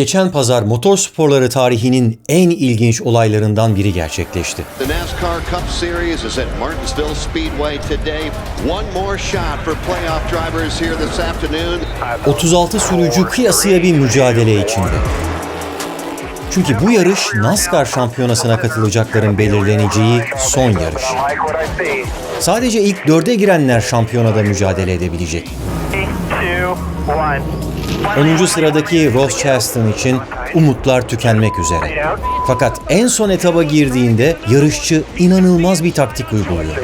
Geçen pazar motor sporları tarihinin en ilginç olaylarından biri gerçekleşti. Today. One more shot for playoff drivers here this afternoon. 36 sürücü kıyasıya bir mücadele içinde. Çünkü bu yarış NASCAR şampiyonasına katılacakların belirleneceği son yarış. Sadece ilk dörde girenler şampiyonada mücadele edebilecek. 10. sıradaki Ross Chastain için umutlar tükenmek üzere. Fakat en son etaba girdiğinde yarışçı inanılmaz bir taktik uyguluyor.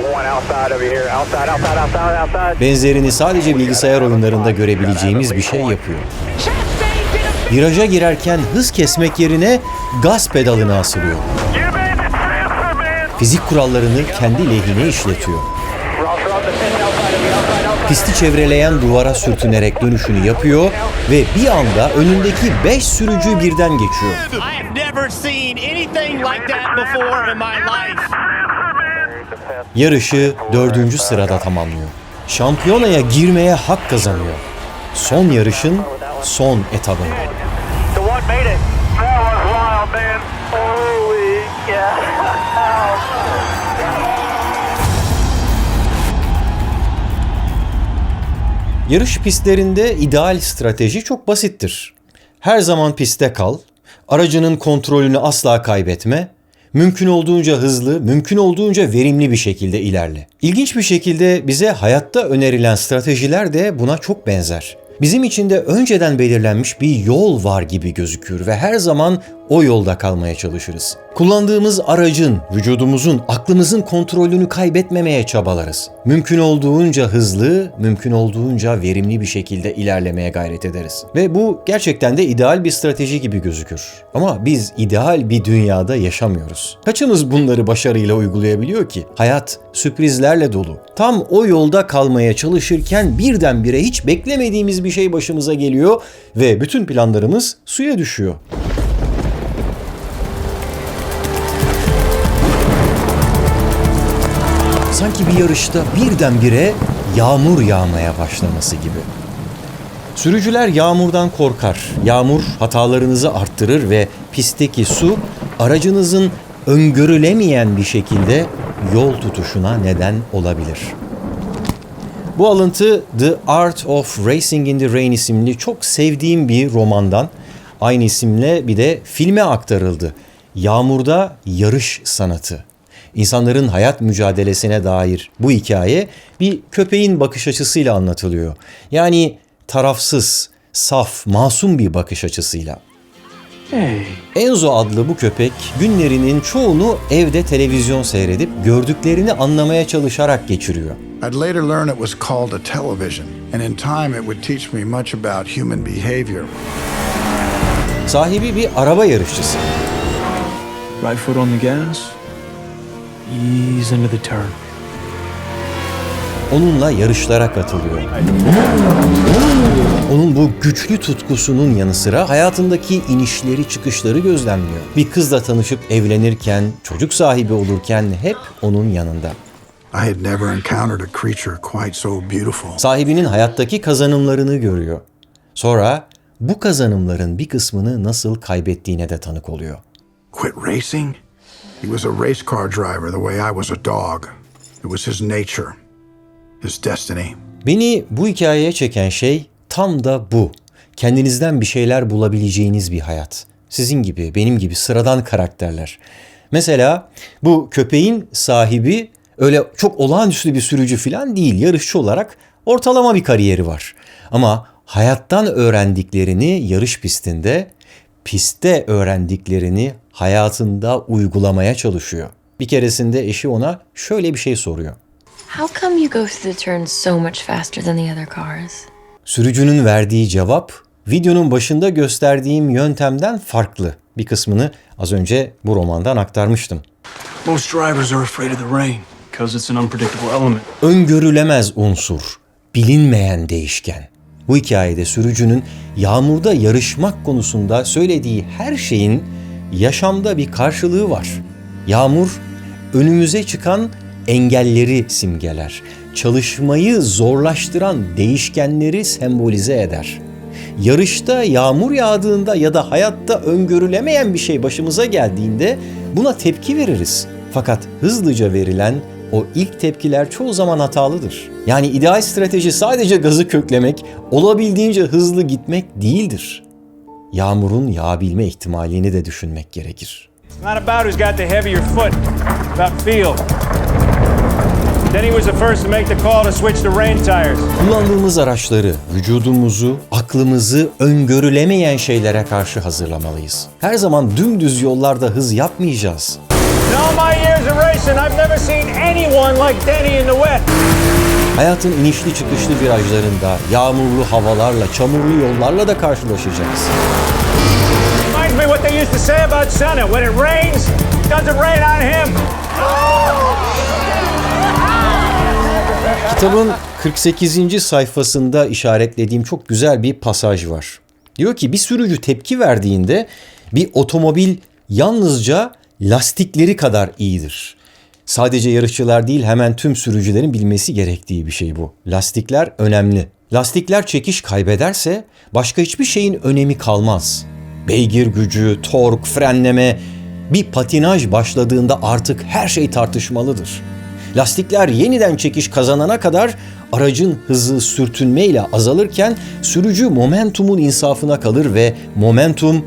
Benzerini sadece bilgisayar oyunlarında görebileceğimiz bir şey yapıyor. Viraja girerken hız kesmek yerine gaz pedalına asılıyor. Fizik kurallarını kendi lehine işletiyor. Pisti çevreleyen duvara sürtünerek dönüşünü yapıyor ve bir anda önündeki 5 sürücü birden geçiyor. Yarışı dördüncü sırada tamamlıyor. Şampiyonaya girmeye hak kazanıyor. Son yarışın son etabında. Yarış pistlerinde ideal strateji çok basittir. Her zaman pistte kal, aracının kontrolünü asla kaybetme, mümkün olduğunca hızlı, mümkün olduğunca verimli bir şekilde ilerle. İlginç bir şekilde bize hayatta önerilen stratejiler de buna çok benzer. Bizim için de önceden belirlenmiş bir yol var gibi gözükür ve her zaman o yolda kalmaya çalışırız. Kullandığımız aracın, vücudumuzun, aklımızın kontrolünü kaybetmemeye çabalarız. Mümkün olduğunca hızlı, mümkün olduğunca verimli bir şekilde ilerlemeye gayret ederiz. Ve bu gerçekten de ideal bir strateji gibi gözükür. Ama biz ideal bir dünyada yaşamıyoruz. Kaçımız bunları başarıyla uygulayabiliyor ki? Hayat sürprizlerle dolu. Tam o yolda kalmaya çalışırken birdenbire hiç beklemediğimiz bir şey başımıza geliyor ve bütün planlarımız suya düşüyor. Sanki bir yarışta birdenbire yağmur yağmaya başlaması gibi. Sürücüler yağmurdan korkar. Yağmur hatalarınızı arttırır ve pistteki su aracınızın öngörülemeyen bir şekilde yol tutuşuna neden olabilir. Bu alıntı The Art of Racing in the Rain isimli çok sevdiğim bir romandan aynı isimle bir de filme aktarıldı. Yağmurda yarış sanatı. İnsanların hayat mücadelesine dair bu hikaye bir köpeğin bakış açısıyla anlatılıyor. Yani tarafsız, saf, masum bir bakış açısıyla. Enzo adlı bu köpek günlerinin çoğunu evde televizyon seyredip gördüklerini anlamaya çalışarak geçiriyor. I'd later learn it was called a television, and in time it would teach me much about human behavior. Sahibi bir araba yarışçısı. Right foot on the gas. Ease into the turn. Onunla yarışlara katılıyor. Onun bu güçlü tutkusunun yanı sıra hayatındaki inişleri çıkışları gözlemliyor. Bir kızla tanışıp evlenirken, çocuk sahibi olurken hep onun yanında. I had never encountered a creature quite so beautiful. Sahibinin hayattaki kazanımlarını görüyor. Sonra bu kazanımların bir kısmını nasıl kaybettiğine de tanık oluyor. Quit racing? He was a race car driver the way I was a dog. It was his nature, his destiny. Beni bu hikayeye çeken şey tam da bu. Kendinizden bir şeyler bulabileceğiniz bir hayat. Sizin gibi, benim gibi sıradan karakterler. Mesela bu köpeğin sahibi öyle çok olağanüstü bir sürücü falan değil. Yarışçı olarak ortalama bir kariyeri var. Ama hayattan öğrendiklerini yarış pistinde, pistte öğrendiklerini hayatında uygulamaya çalışıyor. Bir keresinde eşi ona şöyle bir şey soruyor. How come you go through the turns so much faster than the other cars? Sürücünün verdiği cevap videonun başında gösterdiğim yöntemden farklı. Bir kısmını az önce bu romandan aktarmıştım. Most drivers are afraid of the rain because it's an unpredictable element. Öngörülemez unsur, bilinmeyen değişken. Bu hikayede sürücünün yağmurda yarışmak konusunda söylediği her şeyin yaşamda bir karşılığı var. Yağmur önümüze çıkan engelleri simgeler. Çalışmayı zorlaştıran değişkenleri sembolize eder. yarışta yağmur yağdığında ya da hayatta öngörülemeyen bir şey başımıza geldiğinde buna tepki veririz. Fakat hızlıca verilen o ilk tepkiler çoğu zaman hatalıdır. Yani ideal strateji sadece gazı köklemek, olabildiğince hızlı gitmek değildir. Yağmurun yağabilme ihtimalini de düşünmek gerekir. It's not about who's got the heavier foot, it's about feel. Denny was the first to make the call to switch to rain tires. Kullandığımız araçları, vücudumuzu, aklımızı öngörülemeyen şeylere karşı hazırlamalıyız. Her zaman dümdüz yollarda hız yapmayacağız. In all my years of racing, I've never seen anyone like Denny in the wet. Hayatın inişli çıkışlı virajlarında, yağmurlu havalarla, çamurlu yollarla da karşılaşacağız. Reminds me what they used to say about Senna. When it rains, it doesn't rain on him. Kitabın 48. sayfasında işaretlediğim çok güzel bir pasaj var. Diyor ki bir sürücü tepki verdiğinde bir otomobil yalnızca lastikleri kadar iyidir. Sadece yarışçılar değil hemen tüm sürücülerin bilmesi gerektiği bir şey bu. Lastikler önemli. Lastikler çekiş kaybederse başka hiçbir şeyin önemi kalmaz. Beygir gücü, tork, frenleme, bir patinaj başladığında artık her şey tartışmalıdır. Lastikler yeniden çekiş kazanana kadar aracın hızı sürtünmeyle azalırken sürücü momentumun insafına kalır ve momentum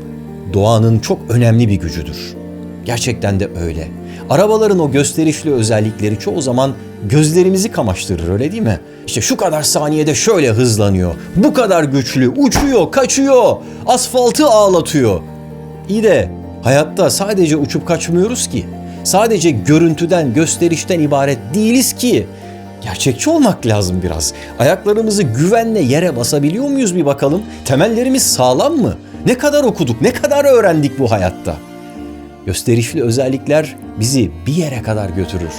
doğanın çok önemli bir gücüdür. Gerçekten de öyle. Arabaların o gösterişli özellikleri çoğu zaman gözlerimizi kamaştırır öyle değil mi? İşte şu kadar saniyede şöyle hızlanıyor, bu kadar güçlü, uçuyor, kaçıyor, asfaltı ağlatıyor. İyi de hayatta sadece uçup kaçmıyoruz ki. Sadece görüntüden, gösterişten ibaret değiliz ki. Gerçekçi olmak lazım biraz. Ayaklarımızı güvenle yere basabiliyor muyuz bir bakalım? Temellerimiz sağlam mı? Ne kadar okuduk, ne kadar öğrendik bu hayatta? Gösterişli özellikler bizi bir yere kadar götürür.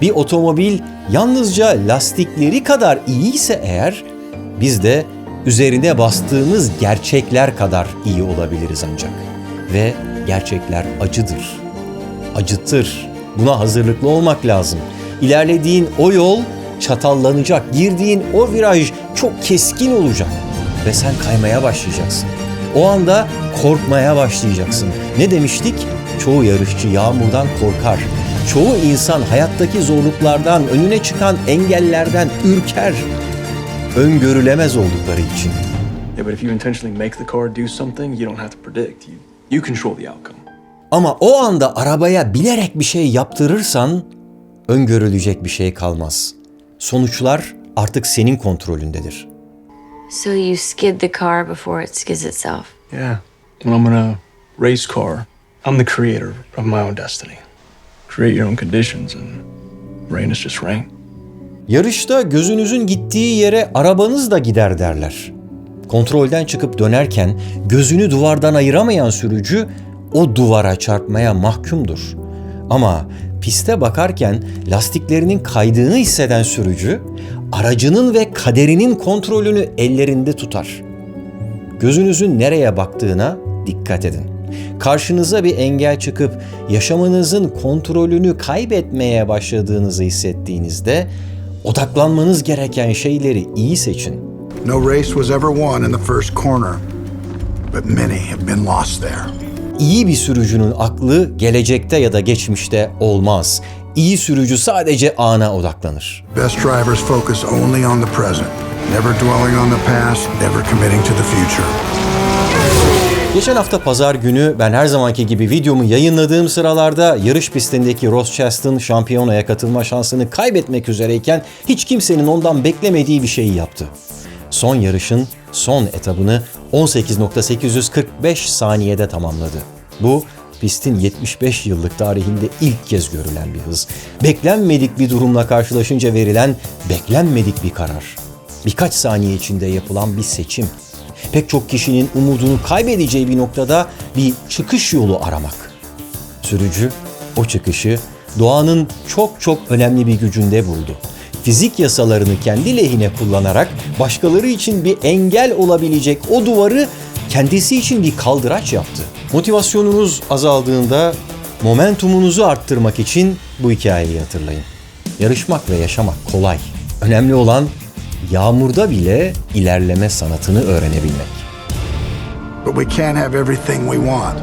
Bir otomobil yalnızca lastikleri kadar iyiyse eğer biz de üzerine bastığımız gerçekler kadar iyi olabiliriz ancak. Ve gerçekler acıdır. Acıtır. Buna hazırlıklı olmak lazım. İlerlediğin o yol çatallanacak. Girdiğin o viraj çok keskin olacak ve sen kaymaya başlayacaksın. O anda korkmaya başlayacaksın. Ne demiştik? Çoğu yarışçı yağmurdan korkar. Çoğu insan hayattaki zorluklardan, önüne çıkan engellerden ürker. Öngörülemez oldukları için. Yeah, but if you intentionally make the car do something, you don't have to predict. You, you control the outcome. Ama o anda arabaya bilerek bir şey yaptırırsan öngörülecek bir şey kalmaz. Sonuçlar artık senin kontrolündedir. So you skid the car before it skids itself. Yeah. When I'm in a race car, I'm the creator of my own destiny. Create your own conditions, and rain is just rain. Yarışta gözünüzün gittiği yere arabanız da gider derler. Kontrolden çıkıp dönerken gözünü duvardan ayıramayan sürücü o duvara çarpmaya mahkumdur. Ama piste bakarken lastiklerinin kaydığını hisseden sürücü aracının ve kaderinin kontrolünü ellerinde tutar. Gözünüzün nereye baktığına dikkat edin. Karşınıza bir engel çıkıp yaşamınızın kontrolünü kaybetmeye başladığınızı hissettiğinizde odaklanmanız gereken şeyleri iyi seçin. No race was ever won in the first corner, but many have been lost there. İyi bir sürücünün aklı gelecekte ya da geçmişte olmaz. İyi sürücü sadece ana odaklanır. Best drivers focus only on the present, never dwelling on the past, never committing to the future. Geçen hafta pazar günü ben her zamanki gibi videomu yayınladığım sıralarda yarış pistindeki Ross Chastain şampiyonaya katılma şansını kaybetmek üzereyken hiç kimsenin ondan beklemediği bir şeyi yaptı. Son yarışın son etabını 18.845 saniyede tamamladı. Bu pistin 75 yıllık tarihinde ilk kez görülen bir hız. Beklenmedik bir durumla karşılaşınca verilen beklenmedik bir karar. Birkaç saniye içinde yapılan bir seçim pek çok kişinin umudunu kaybedeceği bir noktada bir çıkış yolu aramak. Sürücü o çıkışı doğanın çok çok önemli bir gücünde buldu. Fizik yasalarını kendi lehine kullanarak başkaları için bir engel olabilecek o duvarı kendisi için bir kaldıraç yaptı. Motivasyonunuz azaldığında momentumunuzu arttırmak için bu hikayeyi hatırlayın. Yarışmak ve yaşamak kolay. Önemli olan yağmurda bile ilerleme sanatını öğrenebilmek. But we can't have everything we want.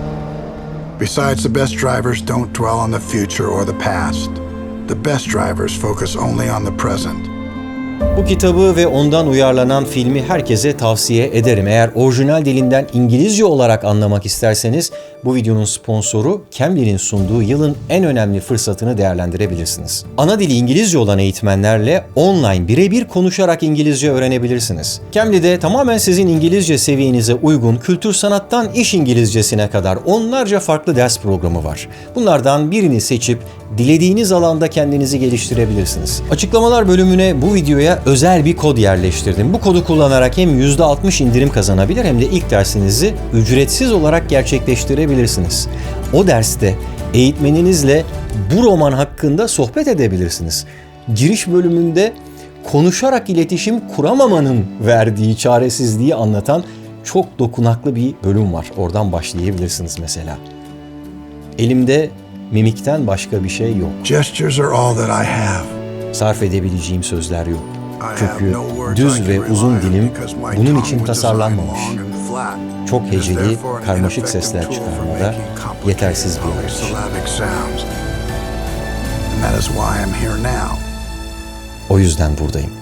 Besides, the best drivers don't dwell on the future or the past. The best drivers focus only on the present. Bu kitabı ve ondan uyarlanan filmi herkese tavsiye ederim. Eğer orijinal dilinden İngilizce olarak anlamak isterseniz bu videonun sponsoru Cambly'nin sunduğu yılın en önemli fırsatını değerlendirebilirsiniz. Ana dili İngilizce olan eğitmenlerle online birebir konuşarak İngilizce öğrenebilirsiniz. Cambly'de tamamen sizin İngilizce seviyenize uygun kültür sanattan iş İngilizcesine kadar onlarca farklı ders programı var. Bunlardan birini seçip dilediğiniz alanda kendinizi geliştirebilirsiniz. Açıklamalar bölümüne bu videoya özel bir kod yerleştirdim. Bu kodu kullanarak hem %60 indirim kazanabilir hem de ilk dersinizi ücretsiz olarak gerçekleştirebilirsiniz. O derste eğitmeninizle bu roman hakkında sohbet edebilirsiniz. Giriş bölümünde konuşarak iletişim kuramamanın verdiği çaresizliği anlatan çok dokunaklı bir bölüm var. Oradan başlayabilirsiniz mesela. Elimde mimikten başka bir şey yok. Gestures are all that I have. Sarf edebileceğim sözler yok. Çünkü düz ve uzun dilim bunun için tasarlanmamış. Çok heceli, karmaşık sesler çıkarmada yetersiz bir araç. polysyllabic sounds. And that is why I'm here now. O yüzden buradayım.